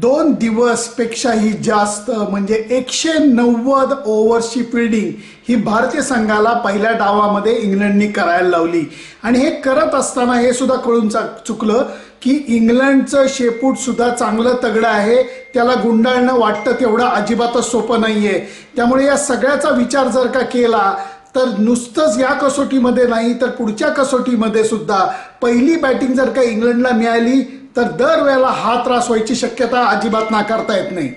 दोन दिवसपेक्षाही जास्त म्हणजे एकशे नव्वद ओव्हरची फिल्डिंग ही भारतीय संघाला पहिल्या डावामध्ये इंग्लंडनी करायला लावली. आणि हे करत असताना हे सुद्धा कळून चा- चुकलं की इंग्लंडचं शेपूट सुद्धा चांगलं तगडं आहे. त्याला गुंडाळणं वाटतं तेवढं अजिबातच सोपं नाही आहे त्यामुळे या सगळ्याचा विचार जर का केला तर नुसतंच या कसोटीमध्ये नाही तर पुढच्या कसोटीमध्ये सुद्धा पहिली बॅटिंग जर का इंग्लंडला मिळाली तर दरवेळेला हा त्रास व्हायची शक्यता अजिबात नाकारता येत नाही.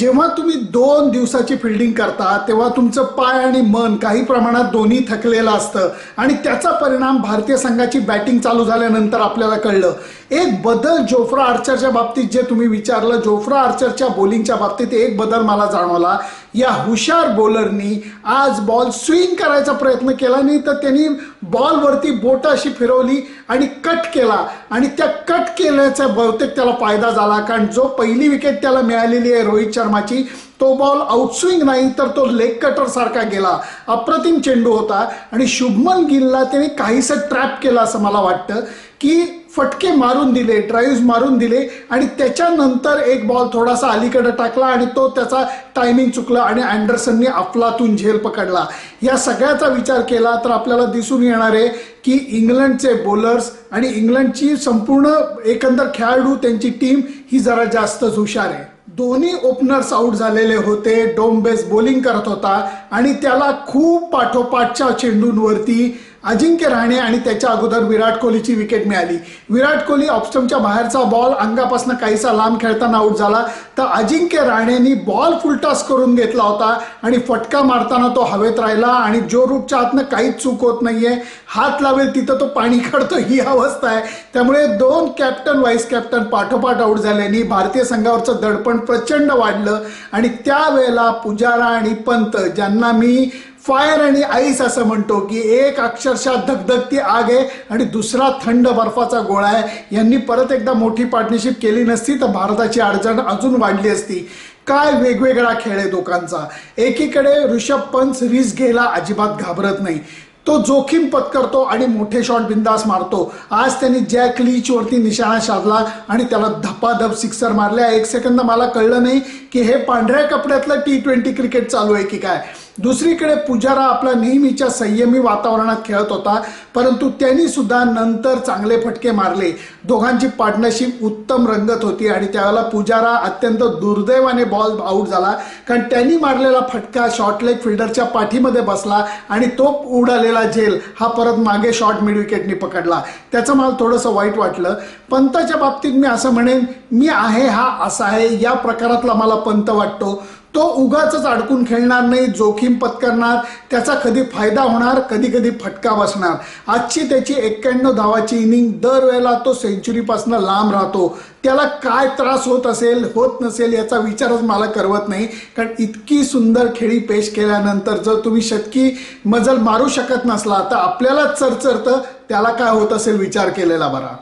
जेव्हा तुम्ही दोन दिवसाची फिल्डिंग करता तेव्हा तुमचं पाय आणि मन काही प्रमाणात दोन्ही थकलेलं असतं. आणि त्याचा परिणाम भारतीय संघाची बॅटिंग चालू झाल्यानंतर आपल्याला कळलं. एक बदल जोफ्रा आर्चरच्या बाबतीत जे तुम्ही विचारलं जोफ्रा आर्चरच्या बॉलिंगच्या बाबतीत एक बदल मला जाणवला. या हुशार बॉलरनी आज बॉल स्विंग करायचा प्रयत्न केला नाही तर त्यांनी बॉलवरती बोट अशी फिरवली आणि कट केला. आणि त्या कट केल्याचा बहुतेक त्याला फायदा झाला कारण जो पहिली विकेट त्याला मिळालेली आहे रोहित शर्माची तो बॉल आउटस्विंग नाही तर तो लेग कटरसारखा गेला. अप्रतिम चेंडू होता. आणि शुभमन गिलला त्याने काहीसं ट्रॅप केलं असं मला वाटतं की फटके मारून दिले ड्राईव्ह मारून दिले आणि त्याच्यानंतर एक बॉल थोडासा अलीकडे टाकला आणि तो त्याचा टायमिंग चुकला आणि अँडरसनने अफलातून झेल पकडला. या सगळ्याचा विचार केला तर आपल्याला दिसून येणार आहे की इंग्लंडचे बॉलर्स आणि इंग्लंडची संपूर्ण एकंदर खेळाडू त्यांची टीम ही जरा जास्तच हुशार आहे. दोन्ही ओपनर्स आउट झालेले होते डोमबेस बॉलिंग करत होता आणि त्याला खूप पाठोपाठच्या चेंडूंवरती अजिंक्य राणे आणि त्याच्या अगोदर विराट कोहलीची विकेट मिळाली. विराट कोहली ऑप्स्टमच्या बाहेरचा बॉल अंगापासून काहीसा लांब खेळताना आउट झाला. तर अजिंक्य राणेनी बॉल फुलटॉस करून घेतला होता आणि फटका मारताना तो हवेत राहिला आणि जो रूटच्या आतनं काहीच चूक होत नाहीये हात लावेल तिथं तो पाणी काढतो ही अवस्था आहे. त्यामुळे दोन कॅप्टन व्हाईस कॅप्टन पाठोपाठ आउट झाल्याने भारतीय संघावरचं दडपण प्रचंड वाढलं. आणि त्यावेळेला पुजारा आणि पंत ज्यांना मी फायर आणि आईस असं म्हणतो की एक अक्षरशः धगधगती आग आहे आणि दुसरा थंड बर्फाचा गोळा आहे. यांनी परत एकदा मोठी पार्टनरशिप केली नसती तर भारताची अडचण अजून वाढली असती. काय वेगवेगळा खेळ आहे दोघांचा? एकीकडे ऋषभ पंत रिस्क घ्यायला अजिबात घाबरत नाही. तो जोखीम पत्करतो आणि मोठे शॉट बिंदास मारतो. आज त्यांनी जॅक लीच वरती निशाणा साधला आणि त्याला धपाधप सिक्सर मारल्या एक सेकंद मला कळलं नाही की हे पांढऱ्या कपड्यातलं टी ट्वेंटी क्रिकेट चालू आहे की काय? दुसरीकडे पुजारा आपला नेहमीच्या संयमी वातावरणात खेळत होता परंतु त्यांनी सुद्धा नंतर चांगले फटके मारले. दोघांची पार्टनरशिप उत्तम रंगत होती आणि त्यावेळेला पुजारा अत्यंत दुर्दैवाने बॉल आऊट झाला कारण त्यांनी मारलेला फटका शॉर्ट लेग फिल्डरच्या पाठीमध्ये बसला आणि तो उडालेला झेल हा परत मागे शॉर्ट मिड विकेटनी पकडला. त्याचं मला थोडंसं वाईट वाटलं. पंताच्या बाबतीत मी असं म्हणेन मी आहे हा असा आहे या प्रकारातला मला पंत वाटतो. तो उगाच अडकून खेळणार नाही जोखीम पत्करणार त्याचा कधी फायदा होणार कधी कधी फटका बसणार. आजची त्याची एक्क्याण्णव धावाची इनिंग दरवेळेला तो सेंचुरीपासून लांब राहतो. त्याला काय त्रास होत असेल होत नसेल याचा विचारच मला करवत नाही. कारण इतकी सुंदर खेळी पेश केल्यानंतर जर तुम्ही शतकी मजल मारू शकत नसला तर आपल्यालाच चरचरतं त्याला काय होत असेल विचार केलेला बरा.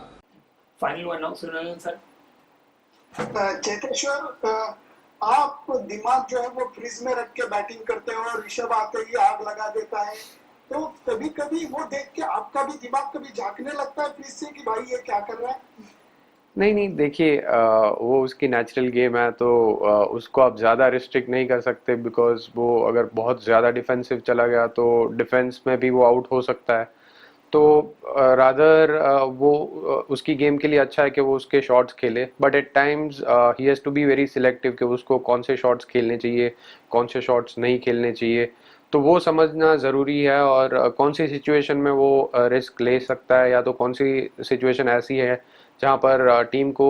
फाइनल वन आउट सुनाए सर अ, चेतेश्वर आप दिमाग जो है वो फ्रीज में रख के बैटिंग करते हो और ऋषभ आते ही आग लगा देता है। तो कभी कभी वो देख के आपका भी दिमाग कभी झांकने लगता है फ्रीज से कि भाई ये क्या कर रहा है? नहीं नहीं देखिए वो उसकी नेचुरल गेम है तो अ, उसको आप ज़्यादा रिस्ट्रिक्ट नहीं कर सकते बिकॉज़ वो अगर बहुत ज़्यादा डिफेंसिव चला गया तो डिफेंस में भी वो आउट हो सकता है। तो रादर वो उसकी गेम के लिए अच्छा है कि वो उसके शॉट्स खेले। But at times he has to be very selective कि उसको कौन से शॉट्स खेलने चाहिए, कौन से शॉट्स नहीं खेलने चाहिए। तो वो समझना ज़रूरी है और कौन सी सिचुएशन में वो रिस्क ले सकता है या तो कौन सी सिचुएशन ऐसी है जहाँ पर टीम को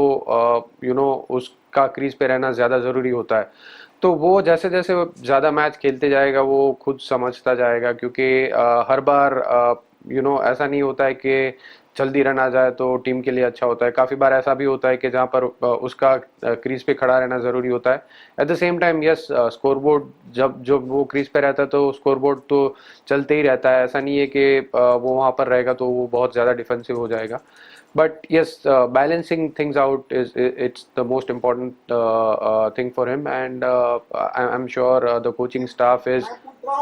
यू नो उसका क्रीज पे रहना ज़्यादा ज़रूरी होता है। तो वो जैसे जैसे ज़्यादा मैच खेलते जाएगा, वो खुद समझता जाएगा क्योंकि हर बार यू नो ऐसा नहीं होता है कि जल्दी रन आ जाए तो टीम के लिए अच्छा होता है। काफ़ी बार ऐसा भी होता है कि जहाँ पर उसका क्रीज पे खड़ा रहना ज़रूरी होता है। At the same time yes scoreboard जब जब वो क्रीज पे रहता है तो स्कोरबोर्ड तो चलते ही रहता है। ऐसा नहीं है कि वो वहाँ पर रहेगा तो वो बहुत ज़्यादा डिफेंसिव हो जाएगा। But yes uh, balancing things out is i- it's the most important uh, uh, thing for him and uh, I- i'm sure uh, the coaching staff is मैं पूछ रहा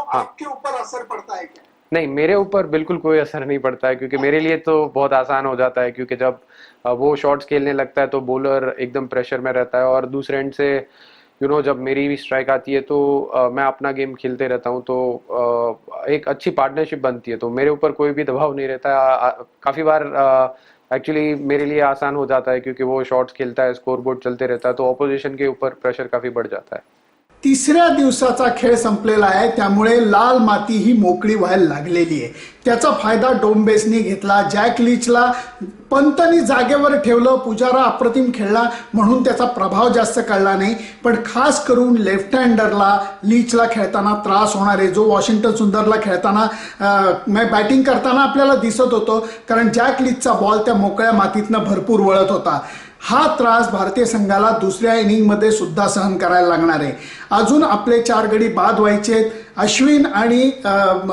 हूँ। नहीं मेरे ऊपर बिल्कुल कोई असर नहीं पड़ता है क्योंकि मेरे लिए तो बहुत आसान हो जाता है क्योंकि जब वो शॉट्स खेलने लगता है तो बॉलर एकदम प्रेशर में रहता है और दूसरे एंड से यू नो जब मेरी भी स्ट्राइक आती है तो अ, मैं अपना गेम खेलते रहता हूँ तो अ, एक अच्छी पार्टनरशिप बनती है तो मेरे ऊपर कोई भी दबाव नहीं रहता आ- आ- काफ़ी बार एक्चुअली मेरे लिए आसान हो जाता है क्योंकि वो शॉट्स खेलता है स्कोरबोर्ड चलते रहता है तो ऑपोजिशन के ऊपर प्रेशर काफ़ी बढ़ जाता है। तिसऱ्या दिवसाचा खेळ संपलेला आहे त्यामुळे लाल माती ही मोकळी व्हायला लागलेली आहे. त्याचा फायदा डोंबेसनी घेतला. जॅक लीचला पंतनी जागेवर ठेवलं. पुजारा अप्रतिम खेळला म्हणून त्याचा प्रभाव जास्त कळला नाही. पण खास करून लेफ्ट हँडरला लीचला खेळताना त्रास होणार आहे. जो वॉशिंग्टन सुंदरला खेळताना म्हणजे बॅटिंग करताना आपल्याला दिसत होतं. कारण जॅक लीचचा बॉल त्या मोकळ्या मातीतनं भरपूर वळत होता. हा त्रास भारतीय संघाला दुसऱ्या इनिंगमध्ये सुद्धा सहन करायला लागणार आहे. अजून आपले चार गडी बाद व्हायचे आहेत. अश्विन आणि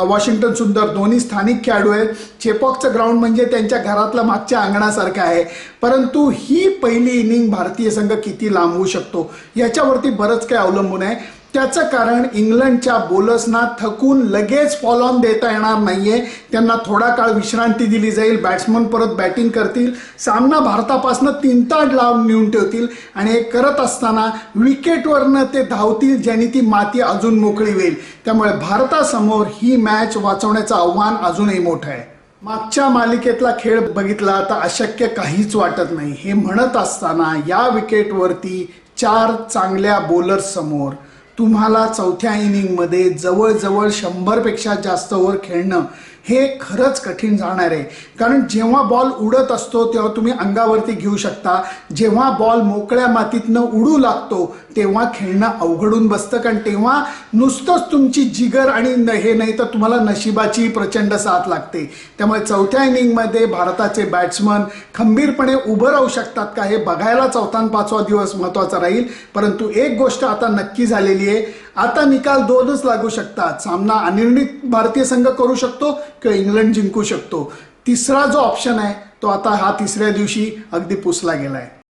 वॉशिंग्टन सुंदर दोन्ही स्थानिक खेळाडू आहेत. चेपॉकचं ग्राउंड म्हणजे त्यांच्या घरातलं मागच्या अंगणासारखं आहे. परंतु ही पहिली इनिंग भारतीय संघ किती लांबवू शकतो? याच्यावरती बरंच काही अवलंबून आहे. त्याचं कारण इंग्लंडच्या बॉलर्सना थकून लगेच फॉल ऑन देता येणार नाहीये. त्यांना थोडा काळ विश्रांती दिली जाईल. बॅट्समन परत बॅटिंग करतील. सामना भारतापासून तीन ताट लावून नेऊन ठेवतील. आणि हे करत असताना विकेटवरनं ते धावतील ज्यांनी ती माती अजून मोकळी होईल. त्यामुळे भारतासमोर ही मॅच वाचवण्याचं आव्हान अजूनही मोठं आहे. मागच्या मालिकेतला खेळ बघितला तर अशक्य काहीच वाटत नाही. हे म्हणत असताना या विकेटवरती चार चांगल्या बॉलर्स समोर तुम्हाला चौथ्या इनिंगमध्ये जवळजवळ शंभरपेक्षा जास्त ओव्हर खेळणं हे खरंच कठीण जाणार आहे. कारण जेव्हा बॉल उडत असतो तेव्हा तुम्ही अंगावरती घेऊ शकता. जेव्हा बॉल मोकळ्या मातीतनं उडू लागतो तेव्हा खेळणं अवघडून बसतं. कारण तेव्हा नुसतंच तुमची जिगर आणि हे नाही तर तुम्हाला नशिबाची प्रचंड साथ लागते. त्यामुळे चौथ्या इनिंगमध्ये भारताचे बॅट्समन खंबीरपणे उभं राहू शकतात का हे बघायला चौथा आणि पाचवा दिवस महत्त्वाचा राहील. परंतु एक गोष्ट आता नक्की झालेली आहे. आता निकाल दोनच लागू शकतात. सामना अनिर्णित भारतीय संघ करू शकतो किंवा इंग्लंड जिंकू शकतो. तिसरा जो ऑप्शन आहे तो आता हा तिसऱ्या दिवशी अगदी पुसला गेलाय.